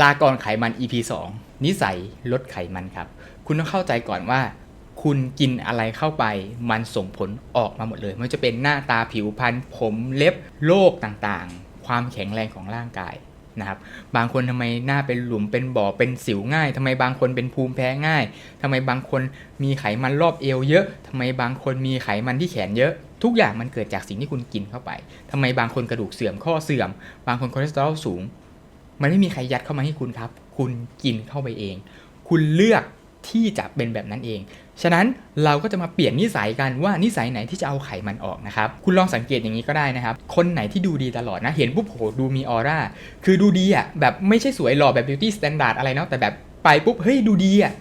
ลากรไขมัน EP 2 นิสัยลดไขมันครับ คุณต้องเข้าใจก่อนว่า คุณกินอะไรเข้าไป มันส่งผลออกมาหมดเลยไม่ว่าจะเป็นหน้าตาผิวพรรณผมเล็บโรคต่างๆ ความแข็งแรงของร่างกายนะครับบางคนทำไมหน้าเป็นหลุมเป็นบ่อเป็นสิวง่ายทำไมบางคนเป็นภูมิแพ้ง่ายทำไมบางคนมีไขมันรอบเอวเยอะทำไมบางคนมีไขมันที่แขนเยอะ ทุกอย่างมันเกิดจากสิ่งที่คุณกินเข้าไปทำไมบางคนกระดูกเสื่อมข้อเสื่อม บางคนคอเลสเตอรอลสูง มันไม่มีใครยัดเข้ามาให้คุณครับ คุณกินเข้าไปเอง คุณเลือกที่จะเป็นแบบนั้นเอง ฉะนั้นเราก็จะมาเปลี่ยนนิสัยกันว่านิสัยไหนที่จะเอาไขมันออกนะครับ คุณลองสังเกตอย่างนี้ก็ได้นะครับ คนไหนที่ดูดีตลอดนะ เห็นปุ๊บโหดูมีออร่า คือดูดีอะแบบไม่ใช่สวยหล่อแบบ beauty standard อะไรเนาะ แต่แบบไปปุ๊บเฮ้ยดูดีอะ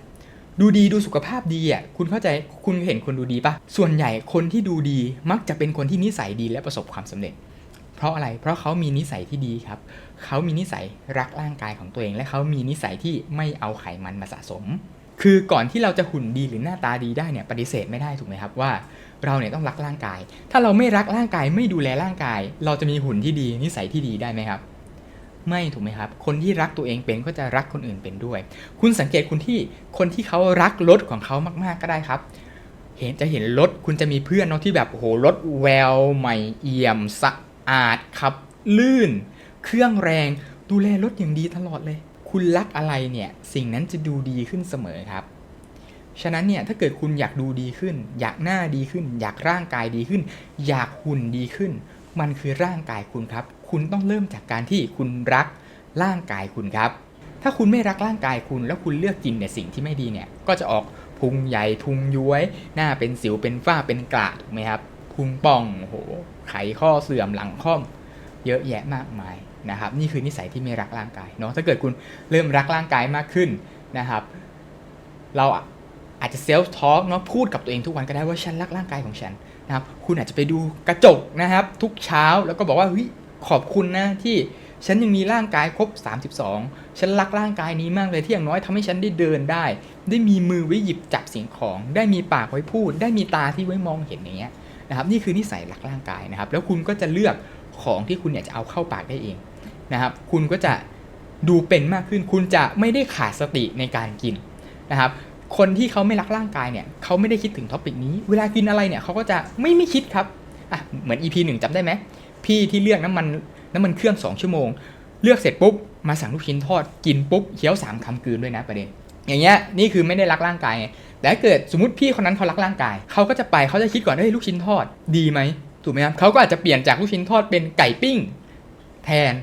ดูดีดูสุขภาพดีอะ คุณเข้าใจคุณเห็นคนดูดีปะส่วนใหญ่คนที่ดูดีมักจะเป็นคนที่นิสัยดีและประสบความสำเร็จ เพราะอะไรเพราะเขามีนิสัยที่ดีครับ เขามีนิสัยรักร่างกายของตัวเอง และเขามีนิสัยที่ไม่เอาไขมันมาสะสม คือก่อนที่เราจะหุ่นดีหรือหน้าตาดีได้เนี่ยปฏิเสธไม่ได้ถูกไหมครับว่าเราเนี่ยต้องรักร่างกาย ถ้าเราไม่รักร่างกายไม่ดูแลร่างกาย เราจะมีหุ่นที่ดี นิสัยที่ดีได้ไหมครับ ไม่ถูกไหมครับ คนที่รักตัวเองเป็นก็จะรักคนอื่นเป็นด้วย คุณสังเกตคุณที่คนที่เขารักรถของเขามาก ๆ ก็ได้ครับ เห็นจะเห็นรถคุณจะมีเพื่อนเนาะที่แบบโอ้โหรถแววใหม่เอี่ยมสะ อาดขับลื่น เครื่องแรง ดูแลรถอย่างดีตลอดเลย คุณรักอะไรเนี่ยสิ่งนั้นจะดูดีขึ้นเสมอครับ ฉะนั้นเนี่ยถ้าเกิดคุณอยากดูดีขึ้น อยากหน้าดีขึ้น อยากร่างกายดีขึ้น อยากหุ่นดีขึ้น มันคือร่างกายคุณครับ คุณต้องเริ่มจากการที่คุณรักร่างกายคุณครับ ถ้าคุณไม่รักร่างกายคุณแล้วคุณเลือกกินเนี่ยสิ่งที่ไม่ดีเนี่ยก็จะออกพุงใหญ่พุงย้วย หน้าเป็นสิวเป็นฝ้าเป็นกระถูกไหมครับพุงป่องโอ้โห ไขข้อเสื่อมหลังค่อมเยอะแยะมากมายนะครับ นี่คือนิสัยที่ไม่รักร่างกายเนาะถ้าเกิดคุณเริ่มรักร่างกายมากขึ้นนะครับ เราอาจจะเซลฟ์ทอล์กเนาะพูดกับตัวเองทุกวันก็ได้ว่าฉันรักร่างกายของฉันนะครับ คุณอาจจะไปดูกระจกนะครับ ทุกเช้าแล้วก็บอกว่าเฮ้ยขอบคุณนะที่ฉันยังมีร่างกายครบ 32 ฉันรักร่างกายนี้มากเลยที่อย่างน้อยทำให้ฉันได้เดินได้ ได้มีมือไว้หยิบจับสิ่งของ ได้มีปากไว้พูด ได้มีตาที่ไว้มองเห็นอย่างเงี้ย นะครับนี่คือนิสัยรักร่างกายนะครับ แล้วคุณก็จะเลือกของที่คุณอยากจะเอาเข้าปากได้เองนะครับ คุณก็จะดูเป็นมากขึ้น คุณจะไม่ได้ขาดสติในการกินนะครับ คนที่เขาไม่รักร่างกายเนี่ยเขาไม่ได้คิดถึงท็อปิกนี้ เวลากินอะไรเนี่ยเขาก็จะไม่ไม่คิดครับอะเหมือน EP หนึ่งจำได้ไหมพี่ที่เลือกน้ำมันน้ำมันเครื่อง 2 ชั่วโมง เลือกเสร็จปุ๊บมาสั่งลูกชิ้นทอดกินปุ๊บเคี้ยวสามคำกลืนด้วยนะประเด็น อย่างเงี้ยนี่คือไม่ได้รักร่างกายไงแต่ถ้าเกิดสมมติพี่คนนั้นเขารักร่างกายเขาก็จะไปเขาจะคิดก่อนเฮ้ยลูกชิ้นทอดดีไหมถูกไหมครับเขาก็อาจจะเปลี่ยนจากลูกชิ้นทอดเป็นไก่ปิ้ง แทน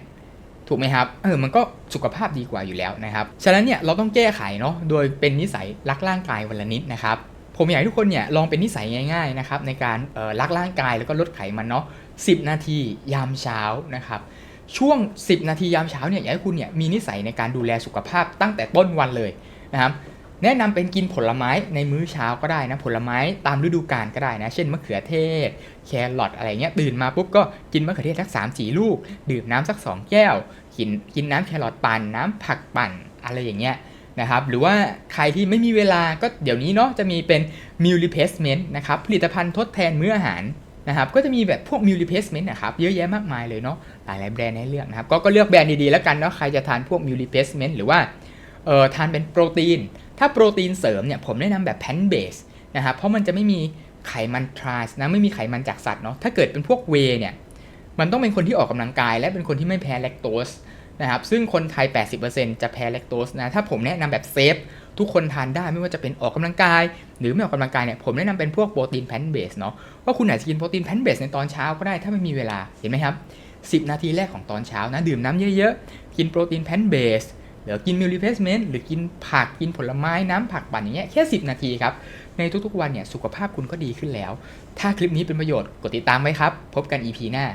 ถูกไหมครับเออมันก็สุขภาพดีกว่าอยู่แล้วนะครับฉะนั้นเนี่ยเราต้องแก้ไขเนาะโดยเป็นนิสัยรักร่างกายวันละนิดนะครับผมอยากให้ทุกคนเนี่ยลองเป็นนิสัยง่ายๆนะครับในการรักร่างกายแล้วก็ลดไขมันเนาะ10 นาทียามเช้านะครับช่วง 10 นาทียามเช้าเนี่ยอยากให้คุณเนี่ยมีนิสัยในการดูแลสุขภาพตั้งแต่ต้นวันเลย นะครับแนะนำเป็นกินผลไม้ในมื้อเช้าก็ได้นะผลไม้ตามฤดูกาลก็ได้นะ เช่นมะเขือเทศ แครอทอะไรเงี้ยตื่นมาปุ๊บก็กินมะเขือเทศสักสามสี่ลูก ดื่มน้ำสัก2แก้ว กินกินน้ำแครอทปั่นน้ำผักปั่นอะไรอย่างเงี้ยนะครับหรือว่าใครที่ไม่มีเวลาก็เดี๋ยวนี้เนาะจะมีเป็น meal replacement นะครับผลิตภัณฑ์ทดแทนมื้ออาหารนะครับก็จะมีแบบพวก meal replacement นะครับเยอะแยะมากมายเลยเนาะหลายๆแบรนด์ให้เลือกนะครับก็ก็เลือกแบรนด์ดีๆแล้วกันเนาะใครจะทานพวก meal replacement หรือว่า เอ่อทานเป็นโปรตีน ถ้าโปรตีนเสริมเนี่ยผมแนะนำแบบแพนเบสนะครับเพราะมันจะไม่มีไขมันทรานส์นะไม่มีไขมันจากสัตว์เนาะถ้าเกิดเป็นพวกเวเนี่ยมันต้องเป็นคนที่ออกกำลังกาย และเป็นคนที่ไม่แพ้แลคโตสนะครับซึ่งคนไทย 80%จะแพ้แลคโตสนะถ้าผมแนะนำแบบเซฟทุกคนทานได้ไม่ว่าจะเป็นออกกำลังกาย หรือไม่ออกกำลังกายเนี่ยผมแนะนำเป็นพวกโปรตีนแพนเบสเนาะว่าคุณอาจจะกินโปรตีนแพนเบสในตอนเช้าก็ได้ถ้าไม่มีเวลาเห็นไหมครับ 10 นาทีแรกของตอนเช้านะดื่มน้ำเยอะๆ กินโปรตีนแพนเบส หรือกินมิลลิเพสเมนต์หรือกินผักกินผลไม้น้ำผักปั่นอย่างเงี้ยแค่ 10 นาทีครับ ในทุกๆวันเนี่ยสุขภาพคุณก็ดีขึ้นแล้ว ถ้าคลิปนี้เป็นประโยชน์กดติดตามไว้ครับ พบกัน EP หน้า